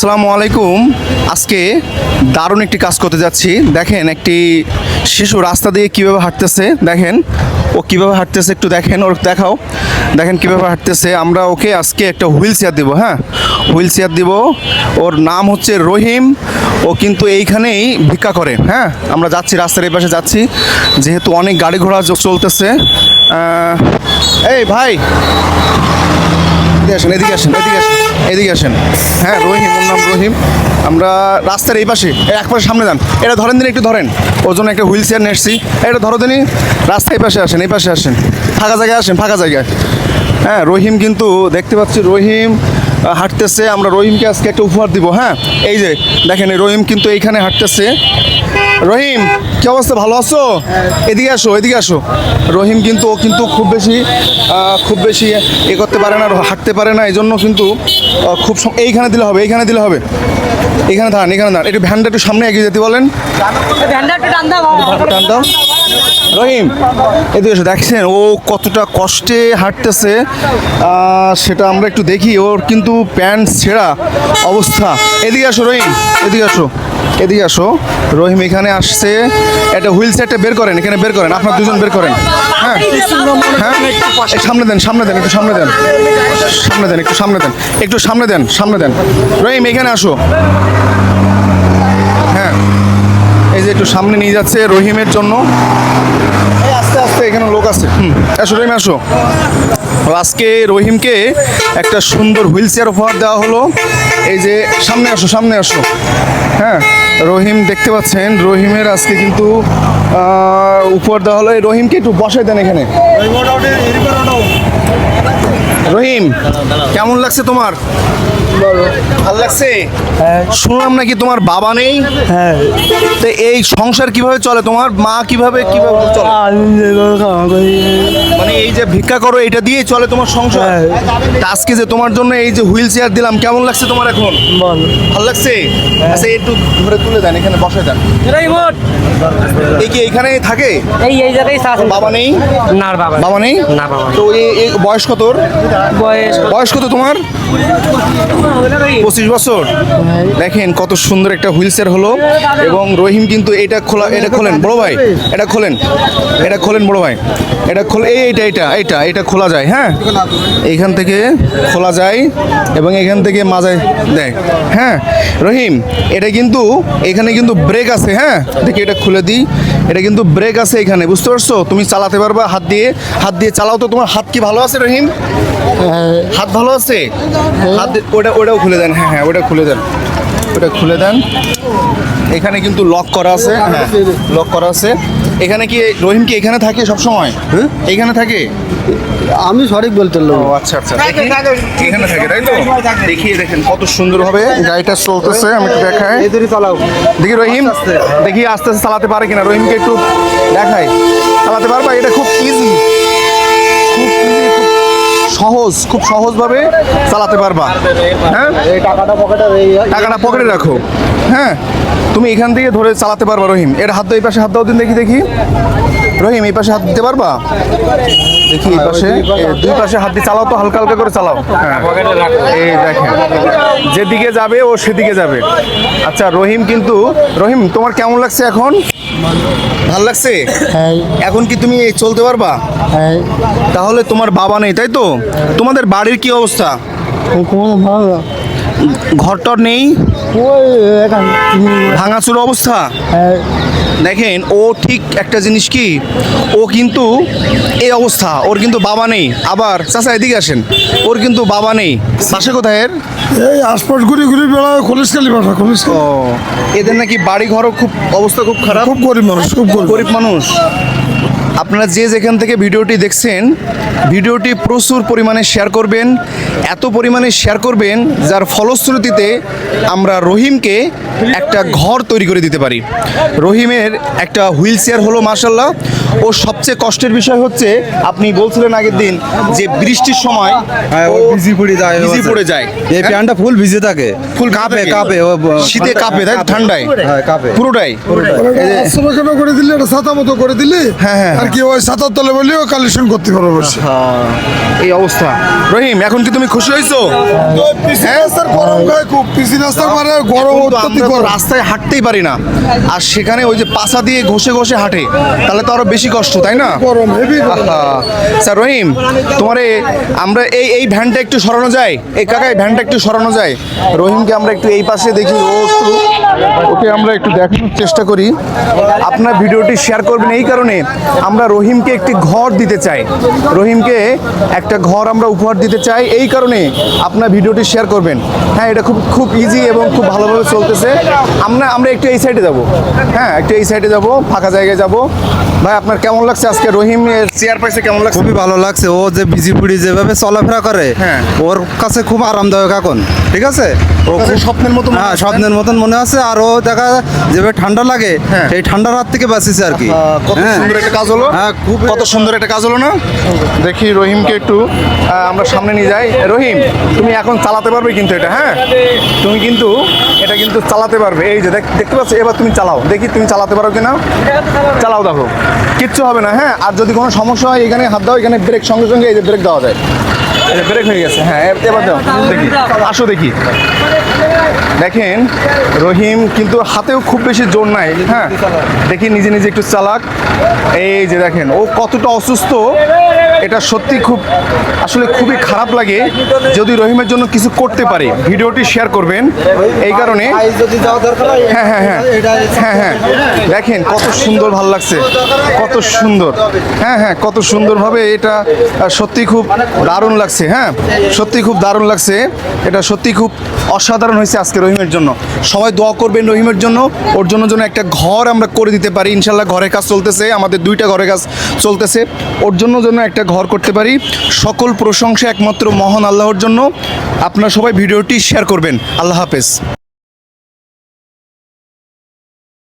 আসসালামু আলাইকুম। আজকে দারুণ একটি কাজ করতে যাচ্ছি। দেখেন, একটি শিশু রাস্তা দিয়ে কীভাবে হাঁটতেছে, দেখেন। ও কীভাবে হাঁটতেছে একটু দেখেন, ওর দেখাও। দেখেন কীভাবে হাঁটতেছে। আমরা ওকে আজকে একটা হুইল চেয়ার দিব হ্যাঁ? হুইল চেয়ার দিব। ওর নাম হচ্ছে রহিম। ও কিন্তু এইখানেই ভিক্ষা করে হ্যাঁ? আমরা যাচ্ছি, রাস্তার এই পাশে যাচ্ছি। যেহেতু অনেক গাড়ি ঘোড়া চলতেছে। এই ভাই। এদিকে আসেন এদিকে আসেন এদিকে আসেন। এদিকে আসেন। হ্যাঁ রহিম, ওর নাম রহিম। আমরা রাস্তার এই পাশে এক পাশে সামনে যান। এটা ধরেন দিন একটু ধরেন। ওর জন্য একটা হুইল চেয়ার নেসছি এটা ধরো দিনই রাস্তা এই পাশে আসেন, এই পাশে আসেন। ফাঁকা জায়গায় আসেন, ফাঁকা জায়গায়। হ্যাঁ রহিম কিন্তু দেখতে পাচ্ছি, রহিম হাঁটতেছে। আমরা রহিমকে আজকে একটা উপহার দিব হ্যাঁ? এই যে, দেখেন রহিম কিন্তু এইখানে হাঁটতেছে। রহিম কি অবস্থা? ভালো আছো? এদিকে আসো এদিকে আসো। রহিম কিন্তু ও কিন্তু খুব বেশি খুব বেশি এ করতে পারে না হাঁটতে পারে না এই জন্য কিন্তু খুব এইখানে দিলে হবে এইখানে দিলে হবে। এখানে ধান এখানে ধান একটু ভ্যানটা একটু সামনে এগিয়ে যেতে বলেন। রহিম এদিকে এসো দেখছেন ও কতটা কষ্টে হাঁটতেছে। সেটা আমরা একটু দেখি ওর কিন্তু প্যান্ট ছেঁড়া অবস্থা। এদিকে আসো রহিম এদিকে আসো। এদিকে আসো। রহিম এখানে আসছে। এটা হুইল চেয়ারটা বের করেন, এখানে বের করেন, আপনার দুজন বের করেন। হ্যাঁ। হ্যাঁ সামনে দেন সামনে দেন, একটু সামনে দেন। সামনে দেন, একটু সামনে দেন, একটু সামনে দেন সামনে দেন। রহিম, এখানে আসো। হ্যাঁ। এই যে একটু সামনে নিয়ে যাচ্ছে রহিমের জন্য। এখানে লোক আছে। আসো রহিম আসো আজকে রহিমকে একটা সুন্দর হুইল চেয়ার উপহার দেওয়া হলো। এই যে, সামনে আসো সামনে আসো। হ্যাঁ রহিম দেখতে পাচ্ছেন, রহিমের আজকে কিন্তু উপহার দেওয়া হলো। এই রহিমকে একটু বসাই দেন এখানে। রহিম, কেমন লাগছে তোমার? ভালো লাগছে? শুনলাম নাকি তোমার বাবা নেই? হ্যাঁ। তো এই সংসার কীভাবে চলে? তোমার মা কীভাবে কীভাবে চলে? মানে এই যে ভিক্ষা করো এটা দিয়ে চলে তোমার সংসার? হ্যাঁ। আজকে যে তোমার জন্য এই যে হুইল চেয়ার দিলাম কেমন লাগছে তোমার এখন? বল। ভালো লাগছে? আচ্ছা একটু ধরে তুলে দেন এখানে বসে দেন। এই কি এখানে থাকে? এই এই জায়গায় বাবা নেই? না বাবা বাবা নেই? না বাবা তো এই এই বয়স কত বয়স বয়স কত তোমার? পঁচিশ বছর? দেখেন কত সুন্দর একটা হুইল চেয়ার হলো এবং রহিম কিন্তু এটা খোলা এটা খোলেন বড় ভাই এটা খোলেন এটা খোলেন বড় ভাই এটা খোলে এই এইটা এটা এটা এটা খোলা যায় হ্যাঁ? এইখান থেকে খোলা যায় এবং এখান থেকে মাজায় দেয় হ্যাঁ? রহিম এটা কিন্তু এখানে কিন্তু ব্রেক আছে হ্যাঁ? দেখি এটা খুলে দিই এটা কিন্তু ব্রেক আছে এখানে বুঝতে পারছ? তুমি চালাতে পারবা হাত দিয়ে হাত দিয়ে চালাও তো তোমার হাত কি ভালো আছে রহিম? হাত ভালো আছে? হাত ওটা ওটাও খুলে দেন হ্যাঁ হ্যাঁ ওটা খুলে দেন। ওটা খুলে দেন। এখানে কিন্তু লক করা আছে। হ্যাঁ লক করা আছে। এখানে কি রহিম কি এখানে থাকে সব সময় এখানে থাকে? আমি সঠিক বলতে ও আচ্ছা আচ্ছা। এখানে থাকে তাই তো? দেখিয়ে দেখেন কত সুন্দরভাবে গাড়িটা চলতেছে আমি একটু দেখাই। এদেরই চালাও। দেখি রহিম। দেখি আস্তে আস্তে চালাতে পারে কিনা। রহিমকে একটু দেখাই। চালাতে পারবা? এটা খুব ইজি খুব ইজি খুব সহজ, খুব সহজভাবে চালাতে পারবা। হ্যাঁ? টাকাটা পকেটে রাখো। হ্যাঁ? তুমি এখান থেকে ধরে চালাতে পারবা, রহিম। এর হাত এই পাশে হাত দাও, দিন দেখি দেখি। রহিম, এই পাশে হাত দিতে পারবা? দেখি, এই পাশে। দুই পাশে হাত দিয়ে চালাও তো, হালকা হালকা করে চালাও। হ্যাঁ। এই দেখেন, যেদিকে যাবে ও সেদিকে যাবে। আচ্ছা রহিম কিন্তু, রহিম, তোমার কেমন লাগছে এখন? ভালো লাগছে? হ্যাঁ। এখন কি তুমি চলতে পারবা? হ্যাঁ। তাহলে তোমার বাবা নেই তাই তো? তোমাদের বাড়ির কি অবস্থা? ঘর টর ঘরটর নেই? ভাঙাচুর অবস্থা? হ্যাঁ। দেখেন ও ঠিক একটা জিনিস কি? ও কিন্তু এই অবস্থা ওর কিন্তু বাবা নেই। আবার চাচা এদিকে আসেন ওর কিন্তু বাবা নেই। পাশে কোথায় এর? এই আশপাশ ঘুরে ঘুরে বেড়ায় খলিশকালি বাসা খলিশ ও এদের নাকি বাড়ি ঘরও খুব অবস্থা খুব খারাপ? খুব গরিব মানুষ খুব গরিব। মানুষ। আপনারা যে যেখান থেকে ভিডিওটি দেখছেন ভিডিওটি প্রচুর পরিমাণে শেয়ার করবেন এত পরিমাণে শেয়ার করবেন যার ফলশ্রুতিতে আমরা রহিমকে একটা ঘর তৈরি করে দিতে পারি। রহিমের একটা হুইল চেয়ার হলো মার্শাল্লাহ ও সবচেয়ে কষ্টের বিষয় হচ্ছে আপনি বলছিলেন আগের দিন যে বৃষ্টির সময় হ্যাঁ ও ও ভিজি পড়ে যায় ভিজি পড়ে যায়। এই প্যান্টটা ফুল ভিজে থাকে। ফুল কাঁপে থাকে। কাঁপে শীতে কাঁপে তাই ঠান্ডায়? হ্যাঁ কাঁপে। পুরোটাই? করে দিলে ছাতা মতো করে দিলে হ্যাঁ, হ্যাঁ। আর কি ওই ছাতার তলে বলেও কালেকশন করতে পারো এই অবস্থা। রহিম এখন কি তুমি খুশি হয়েছো? গরম খুব। পিসি রাস্তার মানে গরম রাস্তায় হাঁটতেই পারি না। আর সেখানে ওই যে পাছা দিয়ে ঘষে ঘষে হাঁটে তাহলে তো আরও বেশি কষ্ট তাই না? গরম হেভি স্যার রহিম তোমারে আমরা এই এই ভ্যানটা একটু সরানো যায়? এই কাকা এই ভ্যানটা একটু সরানো যায়? রহিমকে আমরা একটু এই পাশে দেখি ও একটু ওকে আমরা একটু দেখানোর চেষ্টা করি। আপনার ভিডিওটি শেয়ার করবেন এই কারণে আমরা রহিমকে একটি ঘর দিতে চাই। রহিমকে একটা ঘর আমরা উপহার দিতে চাই এই কারণে আপনার ভিডিওটি শেয়ার করবেন। হ্যাঁ এটা খুব খুব ইজি এবং খুব ভালোভাবে চলতেছে। আমরা আমরা একটু এই সাইডে যাব। হ্যাঁ একটু এই সাইডে যাব ফাঁকা জায়গায় যাব। ভাই আপনার কেমন লাগছে আজকে? রহিম চেয়ার পাইছে কেমন লাগছে? খুবই ভালো লাগছে। ও যে ভিজি পুড়ি যেভাবে চলাফেরা করে হ্যাঁ। ওর কাছে খুব আরামদায়ক এখন ঠিক আছে? ও খুব স্বপ্নের মতো হ্যাঁ স্বপ্নের মতন মনে আছে আর ও দেখা যেভাবে ঠান্ডা লাগে হ্যাঁ। সেই ঠান্ডার হাত থেকে বাঁচিছে আর কি। কত হ্যাঁ। সুন্দর একটা কাজ হলো। হ্যাঁ, খুব- কত সুন্দর একটা কাজ হলো না? দেখি রহিমকে একটু। আমরা সামনে নিয়ে যাই। রহিম তুমি এখন চালাতে পারবে কিন্তু এটা হ্যাঁ? তুমি কিন্তু এটা কিন্তু চালাতে পারবে। এই যে দেখ- দেখতে পাচ্ছ? এবার তুমি চালাও। দেখি তুমি চালাতে পারো কিনা? চালাও দেখো। কিচ্ছু হবে না হ্যাঁ? আর যদি কোনো সমস্যা হয়, এখানে হাত দাও, এখানে ব্রেক সঙ্গে সঙ্গে এই যে ব্রেক দেওয়া যায়। ব্রেক হয়ে গেছে হ্যাঁ এবার দাও, দেখি। আসো দেখি। দেখেন, রহিম কিন্তু হাতেও খুব বেশি জোর নাই হ্যাঁ? দেখি নিজে নিজে একটু চালাক। এই যে দেখেন, ও কতটা অসুস্থ। এটা সত্যি খুব, আসলে খুবই খারাপ লাগে যদি রহিমের জন্য কিছু করতে পারে। ভিডিওটি শেয়ার করবেন। এই কারণে হ্যাঁ হ্যাঁ হ্যাঁ। হ্যাঁ হ্যাঁ। দেখেন কত সুন্দর ভালো লাগছে। কত সুন্দর। হ্যাঁ হ্যাঁ কত সুন্দরভাবে এটা সত্যি খুব দারুণ লাগছে। হ্যাঁ সত্যি খুব দারুণ লাগছে। এটা সত্যি খুব অসাধারণ হয়েছে আজকে রহিমের জন্য। সবাই দোয়া করবেন রহিমের জন্য। ওর জন্য যেন একটা ঘর আমরা করে দিতে পারি। ইনশাল্লাহ ঘরের কাজ চলতেছে। আমাদের দুইটা ঘরের কাজ চলতেছে। ওর জন্য যেন একটা ঘর করতে পারি। সকল প্রশংসা একমাত্র মহান আল্লাহর জন্য। আপনারা সবাই ভিডিওটি শেয়ার করবেন। আল্লাহ হাফেজ।